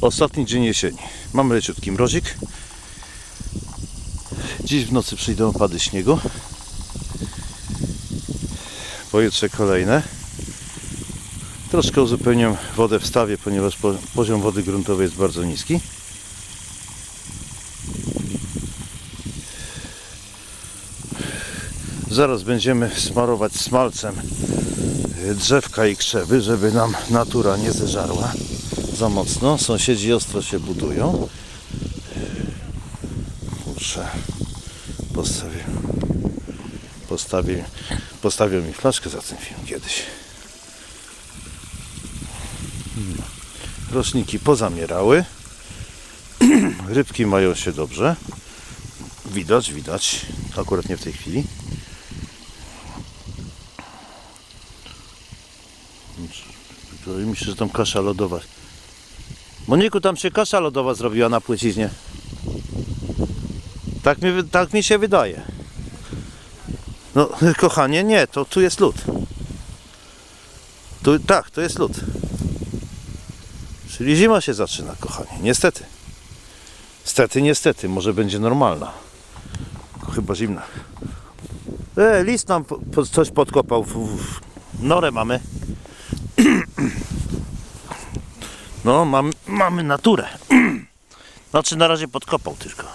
Ostatni dzień jesieni. Mamy leciutki mrozik. Dziś w nocy przyjdą opady śniegu. Pojutrze kolejne. Troszkę uzupełniam wodę w stawie, ponieważ po, poziom wody gruntowej jest bardzo niski. Zaraz będziemy smarować smalcem drzewka i krzewy, żeby nam natura nie zeżarła za mocno. Sąsiedzi ostro się budują. Kurczę, postawię, postawię, postawią mi flaszkę za ten film kiedyś. Rosniki pozamierały. Rybki mają się dobrze. Widać, widać. Akurat nie w tej chwili. Wydaje mi się, że tam kasza lodowa. Moniku, tam się kasza lodowa zrobiła na płyciźnie. Tak mi, tak mi się wydaje. No, kochanie, nie, to tu jest lód. Tu, tak, to jest lód. Czyli zima się zaczyna, kochanie. Niestety. Stety, niestety. Może będzie normalna. Chyba zimna. E, list nam po, po, coś podkopał. W, w, norę mamy. No, mamy, mamy naturę. Znaczy na razie podkopał tylko.